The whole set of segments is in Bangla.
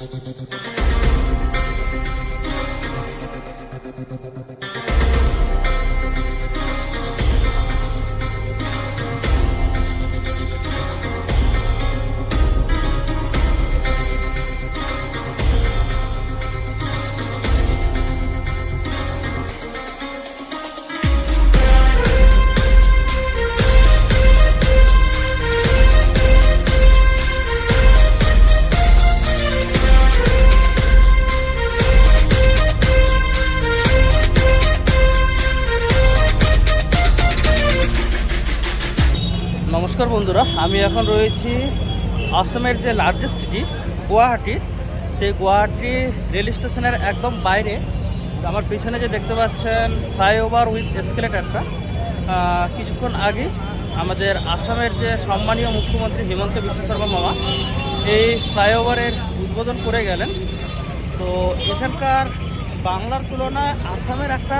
Thank you. নমস্কার বন্ধুরা, আমি এখন রয়েছি আসামের যে লার্জেস্ট সিটি গুয়াহাটি। সেই গুয়াহাটি রেল স্টেশনের একদম বাইরে। আমার পিছনে যে দেখতে পাচ্ছেন ফ্লাইওভার উইথ এসকেলেটারটা কিছুক্ষণ আগে আমাদের আসামের যে সম্মানীয় মুখ্যমন্ত্রী হিমন্ত বিশ্ব শর্মা মামা, এই ফ্লাইওভারের উদ্বোধন করে গেলেন। তো এখানকার বাংলার তুলনায় আসামের একটা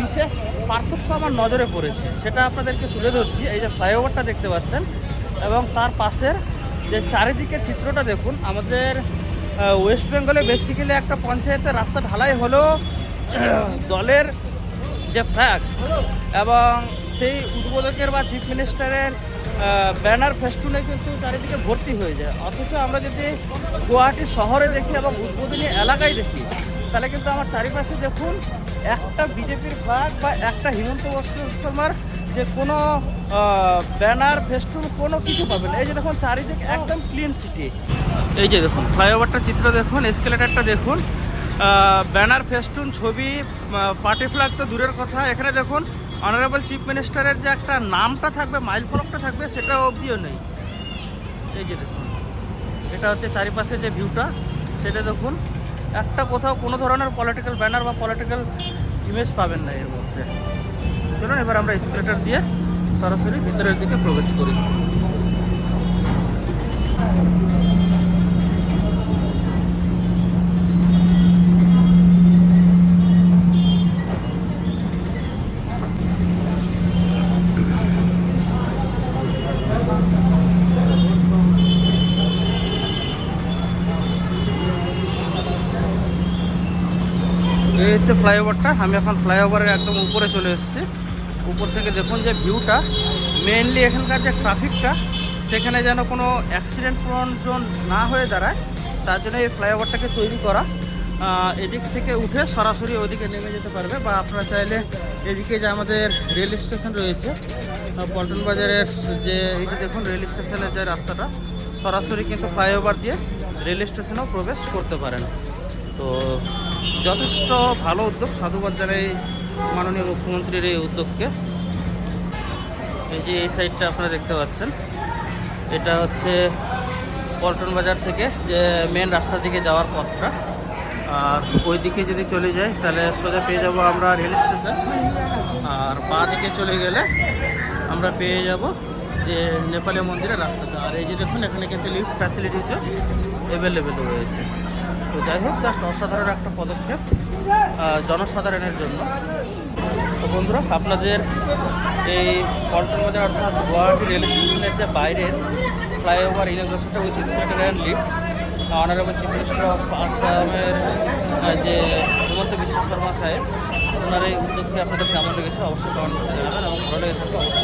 বিশেষ পার্থক্য আমার নজরে পড়েছে। সেটা আপনাদেরকে তুলে ধরছি। এই যে ফ্লাইওভারটা দেখতে পাচ্ছেন এবং তার পাশের যে চারিদিকে চিত্রটা দেখুন, আমাদের ওয়েস্ট বেঙ্গলে বেসিক্যালি একটা পঞ্চায়েতের রাস্তা ঢালাই হলো দলের যে ফ্ল্যাগ এবং সেই উদ্বোধকের বা চিফ মিনিস্টারের ব্যানার ফেস্টুনে কিন্তু চারিদিকে ভর্তি হয়ে যায়। অথচ আমরা যদি গুয়াহাটি শহরে দেখি এবং উদ্বোধনী এলাকায় দেখি তাহলে কিন্তু আমার চারিপাশে দেখুন, একটা বিজেপির ফ্ল্যাগ বা একটা হিমন্ত শর্মার যে কোনো ব্যানার ফেস্টুন কোনো কিছু পাবেন। না। এই যে দেখুন, চারিদিকে একদম ক্লিন সিটি এই যে দেখুন ফ্লাইওভারটা চিত্র দেখুন এসকেলেটারটা দেখুন ব্যানার ফেস্টুন ছবি পার্টি ফ্ল্যাগ তো দূরের কথা। এখানে দেখুন অনারেবল চিফ মিনিস্টারের যে একটা নামটা থাকবে মাইল ফলকটা থাকবে, সেটা অবধিও নেই। এই যে দেখুন, এটা হচ্ছে চারিপাশে যে ভিউটা সেটা দেখুন। একটা কোথাও কোনো ধরনের পলিটিক্যাল ব্যানার বা পলিটিক্যাল ইমেজ পাবেন না এর মধ্যে। চলুন, এবার আমরা স্কেলেটার দিয়ে সরাসরি ভিতরের দিকে প্রবেশ করি এই হচ্ছে ফ্লাইওভারটা। আমি এখন ফ্লাইওভারের একদম উপরে চলে এসেছি। উপর থেকে দেখুন যে ভিউটা মেনলি এখানকার যে ট্রাফিকটা সেখানে যেন কোনো অ্যাক্সিডেন্ট জোন না হয়ে দাঁড়ায়, তার জন্য এই ফ্লাইওভারটাকে তৈরি করা। এদিক থেকে উঠে সরাসরি ওদিকে নেমে যেতে পারবে বা আপনারা চাইলে এদিকে যে আমাদের রেল স্টেশন রয়েছে পল্টন বাজারের যে, এই যে দেখুন রেল স্টেশনের যে রাস্তাটা, সরাসরি কিন্তু ফ্লাইওভার দিয়ে রেল স্টেশনেও প্রবেশ করতে পারেন। তো যথেষ্ট ভালো উদ্যোগ সাধুবাদ জানাই মাননীয় মুখ্যমন্ত্রীর এই উদ্যোগকে। এই যে এই সাইডটা আপনারা দেখতে পাচ্ছেন। এটা হচ্ছে পল্টন বাজার থেকে যে মেন রাস্তা দিকে যাওয়ার পথটা। আর ওই দিকে যদি চলে যাই, তাহলে সোজা পেয়ে যাব আমরা রেল স্টেশন। আর বাঁ দিকে চলে গেলে আমরা পেয়ে যাব যে নেপালি মন্দিরের রাস্তাটা। আর এই যে দেখুন, এখানে কিন্তু লিফট ফ্যাসিলিটিজ অ্যাভেলেবেল রয়েছে। তো যাই হোক জাস্ট অসাধারণ একটা পদক্ষেপ জনসাধারণের জন্য। তো বন্ধুরা, আপনাদের এই পল্টনবাজার অর্থাৎ গুয়াহাটি রেল স্টেশনের যে বাইরের flyover ইনোগ্রেশনটা with escalator and lift honourable chief minister of আসামের যে হিমন্ত বিশ্ব শর্মা সাহেব, ওনার এই উদ্যোগকে আপনাদের কেমন লেগেছে অবশ্যই কমেন্ট জানাবেন এবং ভালো লেগে থাকলে অবশ্যই